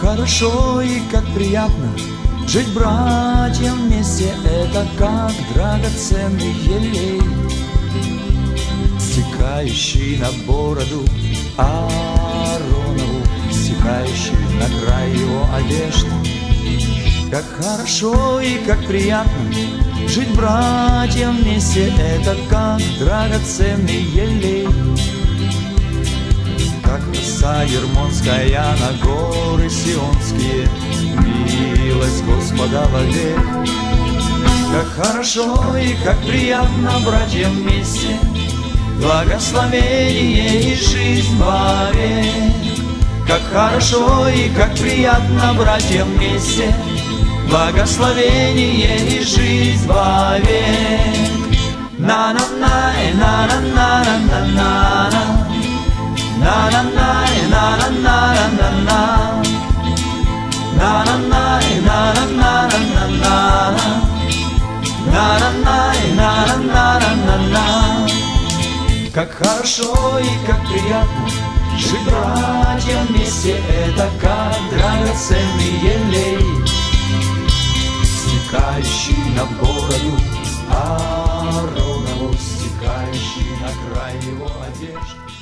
хорошо и как приятно Жить братьям вместе. Это как драгоценный елей Стекающий на бороду Ааронову Стекающий на край его одежды. Как хорошо и как приятно Жить братьям вместе. Это как драгоценный елей роса Ермонская на горы Сионские. Милость Господа вовек Как хорошо и как приятно братьям вместе. Благословение и жизнь вовек Как хорошо и как приятно братьям вместе. Благословение и жизнь вовек Как хорошо и как приятно Жить братьям вместе Это как драгоценный елей Стекающий на бороду Ааронову Стекающий на край его одежды